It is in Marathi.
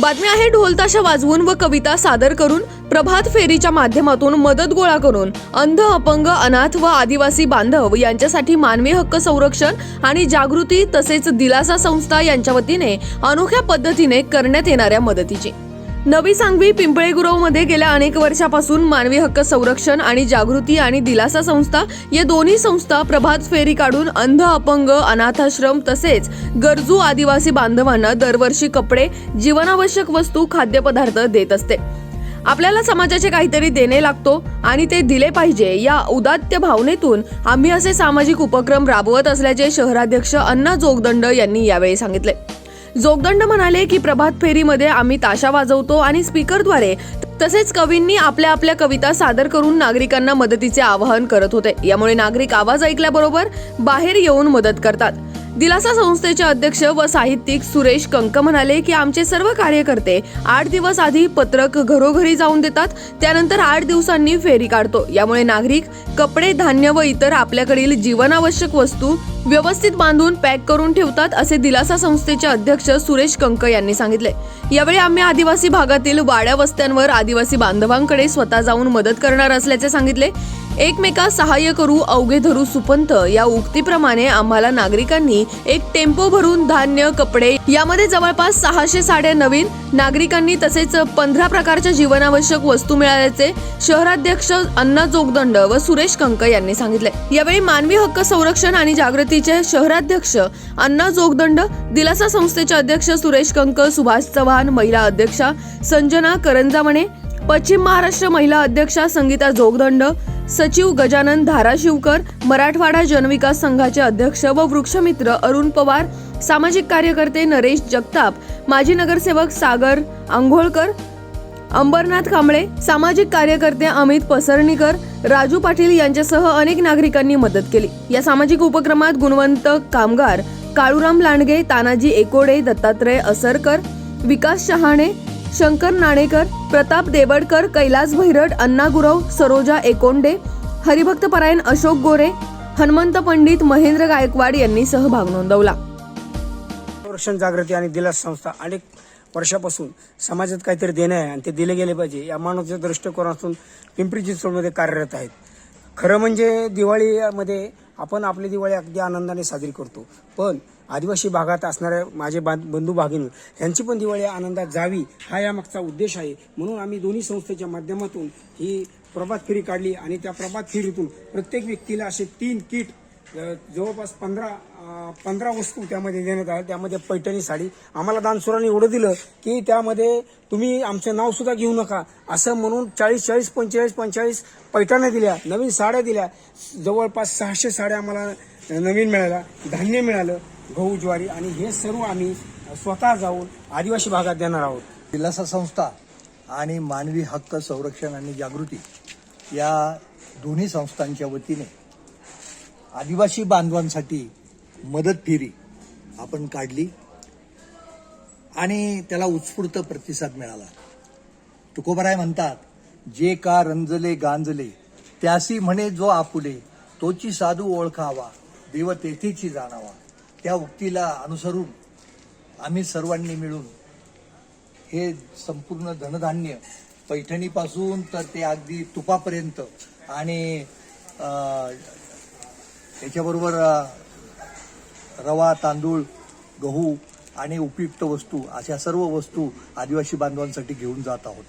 बातमी आहे ढोलताशा वाजवून व कविता सादर करून प्रभात फेरीच्या माध्यमातून मदत गोळा करून अंध अपंग अनाथ व आदिवासी बांधव यांच्यासाठी मानवी हक्क संरक्षण आणि जागृती तसेच दिलासा संस्था यांच्या वतीने अनोख्या पद्धतीने करण्यात येणाऱ्या मदतीची. नवी सांगवी पिंपळे मध्ये गेल्या अनेक वर्षापासून मानवी हक्क संरक्षण आणि जागृती आणि दिलासा संस्था या दोन्ही संस्था प्रभात फेरी काढून अंध अपंग अनाथाश्रम तसेच गरजू आदिवासी बांधवांना दरवर्षी कपडे जीवनावश्यक वस्तू खाद्यपदार्थ देत असते. आपल्याला समाजाचे काहीतरी देणे लागतो आणि ते दिले पाहिजे या उदात्त भावनेतून आम्ही असे सामाजिक उपक्रम राबवत असल्याचे शहराध्यक्ष अण्णा जोगदंड यांनी यावेळी सांगितले. जोगदंड म्हणाले की प्रभात फेरीमध्ये आम्ही ताशा वाजवतो आणि स्पीकरद्वारे तसेच कवींनी आपल्या आपल्या कविता सादर करून नागरिकांना मदतीचे आवाहन करत होते. यामुळे नागरिक आवाज ऐकल्याबरोबर बाहेर येऊन मदत करतात. दिलासा संस्थेचे अध्यक्ष व साहित्यिक सुरेश कंक म्हणाले की आमचे सर्व कार्यकर्ते आठ दिवस आधी पत्रक घरोघरी जाऊन देतात त्यानंतर आठ दिवसांनी फेरी काढतो. यामुळे नागरिक कपडे धान्य व इतर आपल्याकडील जीवनावश्यक वस्तू व्यवस्थित बांधून पॅक करून ठेवतात असे दिलासा संस्थेचे अध्यक्ष सुरेश कंक यांनी सांगितले. यावेळी आम्ही आदिवासी भागातील वाड्या वस्त्यांवर आदिवासी बांधवांकडे स्वतः जाऊन मदत करणार असल्याचे सांगितले. एकमेका सहाय्य करू अवघे धरू सुपंत. या उक्तीप्रमाणे आम्हाला नागरिकांनी एक टेम्पो भरून धान्य कपडे यामध्ये जवळपास सहाशे साड्या नवीन नागरिकांनी तसेच पंधरा प्रकारच्या जीवनावश्यक वस्तू मिळाल्याचे शहराध्यक्ष अण्णा जोगदंड व सुरेश कंक यांनी सांगितले. यावेळी मानवी हक्क संरक्षण आणि जागृतीचे शहराध्यक्ष अण्णा जोगदंड दिलासा संस्थेचे अध्यक्ष सुरेश कंक सुभाष चव्हाण महिला अध्यक्षा संजना करंजामणे पश्चिम महाराष्ट्र महिला अध्यक्षा संगीता जोगदंड सचिव गजानन धाराशिवकर मराठवाडा जनविकास संघाचे अध्यक्ष व वृक्षमित्र अरुण पवार सामाजिक कार्यकर्ते नरेश जगताप माजी नगरसेवक सागर आंघोळकर अंबरनाथ कांबळे सामाजिक कार्यकर्ते अमित पसरणीकर राजू पाटील यांच्यासह अनेक नागरिकांनी मदत केली. या सामाजिक उपक्रमात गुणवंत कामगार काळूराम लांडगे तानाजी एकोडे दत्तात्रय असरकर विकास शहाणे शंकर नाणेकर प्रताप देवडकर कैलास भैरट अण्णा गुरव सरोजा एकोंडे हरिभक्त परायण अशोक गोरे हनुमंत पंडित महेंद्र गायकवाड यांनी सहभाग नोंदवला. संरक्षण जागृती आणि दिलास संस्था अनेक वर्षापासून समाजात काहीतरी देणं आहे आणि ते दिले गेले पाहिजे या मानवच्या दृष्टिकोनातून पिंपरी चिंचवडमध्ये कार्यरत आहेत. खरं म्हणजे दिवाळीमध्ये आपण आपली दिवाळी अगदी आनंदाने साजरी करतो. पण आदिवासी भागात असणाऱ्या माझे बां- बंधू भगिनी यांची पण दिवाळी आनंदात जावी हा यामागचा उद्देश आहे. म्हणून आम्ही दोन्ही संस्थेच्या माध्यमातून ही प्रभात फेरी काढली आणि त्या प्रभात फेरीतून प्रत्येक व्यक्तीला असे तीन किट जवळपास पंधरा पंधरा वस्तू त्यामध्ये देण्यात आल्या. त्यामध्ये पैठणी साडी. आम्हाला दानसुराने एवढं दिलं की त्यामध्ये तुम्ही आमचं नाव सुद्धा घेऊ नका. असं म्हणून चाळीस चाळीस पंचेचाळीस पंचेचाळीस पैठण्या दिल्या नवीन साड्या दिल्या. जवळपास सहाशे साड्या आम्हाला नवीन मिळाल्या. धान्य मिळालं गहू ज्वारी आणि हे सर्व आम्ही स्वतः जाऊन आदिवासी भागात देणार आहोत. दिलासा संस्था आणि मानवी हक्क संरक्षण आणि जागृती या दोन्ही संस्थांच्या वतीने आदिवासी बांधवांसाठी मदत फेरी आपण काढली आणि त्याला उत्स्फूर्त प्रतिसाद मिळाला. तुकोबराय म्हणतात जे का रंजले गांजले त्यासी म्हणे जो आपुले तोची साधू ओळखावा देव तेथेची जाणावा. त्या उक्तीला अनुसरून आम्ही सर्वांनी मिळून हे संपूर्ण धनधान्य पैठणीपासून तर ते अगदी तुपापर्यंत आणि त्याच्याबरोबर रवा तांदूळ गहू आणि उपयुक्त वस्तू अशा सर्व वस्तू आदिवासी बांधवांसाठी घेऊन जात आहोत.